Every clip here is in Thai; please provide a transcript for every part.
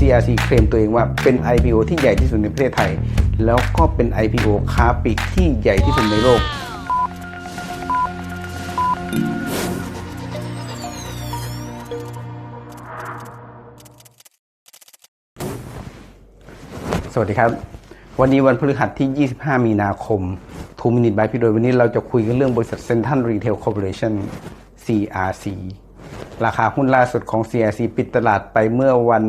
CRC เคลมตัวเองว่าเป็น IPO ที่ใหญ่ที่สุดในประเทศไทย แล้วก็เป็น IPO ค้าปลีกที่ใหญ่ที่สุดในโลก สวัสดีครับ วันนี้วันพฤหัสที่ 25 มีนาคมทูมินิตบายพี่โดยวันนี้เราจะคุยกันเรื่องบริษัทเซ็นทรัลรีเทลคอร์ปอเรชั่น CRC ราคาหุ้นล่าสุดของ CRC ปิดตลาดไปเมื่อวัน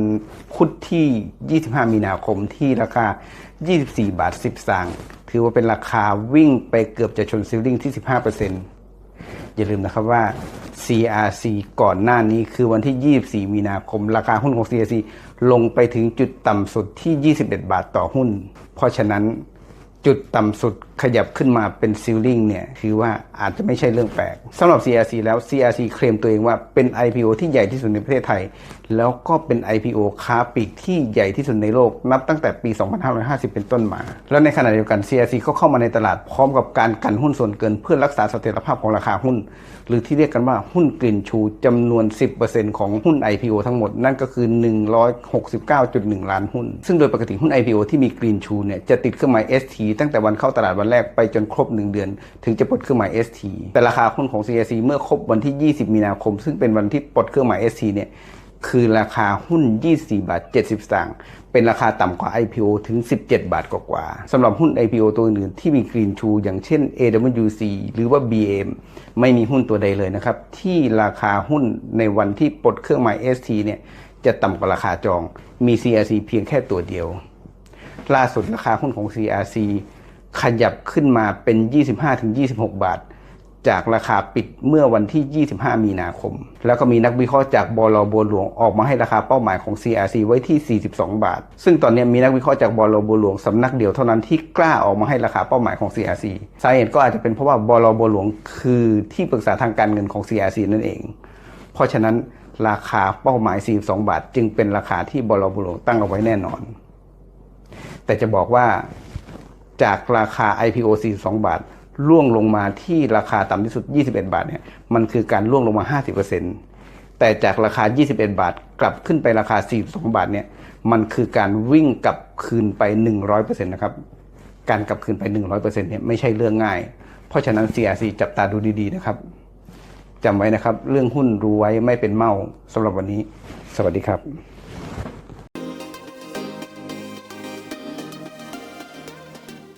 พุธที่ 25 มีนาคมที่ราคา 24 บาท 10สตางค์ถือว่าเป็นราคาวิ่งไปเกือบจะชนซิลลิงที่ 15%อย่าลืมนะครับว่า CRC ก่อนหน้านี้คือวันที่ 24 มีนาคม ราคาหุ้นของ CRC ลงไปถึงจุดต่ำสุดที่ 21 บาทต่อหุ้น เพราะฉะนั้น จุดต่ำสุดขยับขึ้นมาเป็นซิลลิงเนี่ยคือว่าอาจจะไม่ใช่เรื่องแปลกสำหรับ CRC แล้ว CRC เคลมตัวเองว่าเป็น IPO ที่ใหญ่ที่สุดในประเทศไทย แล้วก็เป็น IPO ค้าปลีกที่ใหญ่ที่สุดในโลก นับตั้งแต่ปี 2550 เป็นต้นมา แล้วในขณะเดียวกัน CRC ก็เข้ามาในตลาดพร้อมกับการกันหุ้นส่วนเกินเพื่อรักษาเสถียรภาพของราคาหุ้น หรือที่เรียกกันว่าหุ้นกลิ่นชูจำนวน 10%ของหุ้น IPO ทั้งหมดนั่นก็คือ 169.1 ล้านหุ้น ซึ่งโดยปกติหุ้น IPO ที่มีกลิ่นชูเนี่ยจะติดเครื่องหมาย ST ตั้งแต่วันเข้าตลาดวันแรกไปจนครบ 1 เดือน ถึงจะปลดเครื่องหมาย ST แต่ราคาหุ้นของ CRC เมื่อครบวันที่ 20 มีนาคม ซึ่งเป็นวันที่ปลดเครื่องหมาย ST เนี่ยคือราคาหุ้น 24 บาท 70 สตางค์เป็นราคาต่ำกว่า IPO ถึง 17 บาทกว่าๆสำหรับหุ้น IPO ตัวอื่นที่มีกรีนชูอย่างเช่น AWC หรือว่า BM ไม่มีหุ้นตัวใดเลยนะครับ ที่ราคาหุ้นในวันที่ปลดเครื่องหมาย ST เนี่ยจะต่ำกว่าราคาจองมี CRC เพียงแค่ตัวเดียว ล่าสุดราคาหุ้นของ CRC ขยับขึ้นมาเป็น 25-26 บาท จากราคาปิดเมื่อวันที่ 25 มีนาคม แล้วก็มีนักวิเคราะห์จากบลบัวหลวงออกมาให้ราคาเป้าหมายของ CRC ไว้ที่ 42 บาท ซึ่งตอนนี้มีนักวิเคราะห์จากบลบัวหลวงสำนักเดียวเท่านั้นที่กล้าออกมาให้ราคาเป้าหมายของ CRC สาเหตุก็อาจจะเป็นเพราะว่าบลบัวหลวงคือที่ปรึกษาทางการเงินของ CRC นั่นเอง เพราะฉะนั้นราคาเป้าหมาย 42 บาท จึงเป็นราคาที่บลบัวหลวงตั้งเอาไว้แน่นอน แต่จะบอกว่าจากราคา IPO 42 บาทล่วงลงมาที่ราคาต่ำที่สุด 21 บาทเนี่ยมันคือการล่วงลงมา 50%แต่จากราคา 21 บาทกลับขึ้นไปราคา 42 บาทเนี่ยมันคือการวิ่งกลับคืนไป 100%นะครับการกลับคืนไป 100%เนี่ยไม่ใช่เรื่องง่าย เพราะฉะนั้น CRC จับตาดูดีๆนะครับจำไว้นะครับ เรื่องหุ้นรู้ไว้ไม่เป็นเมาสำหรับวันนี้ สวัสดีครับ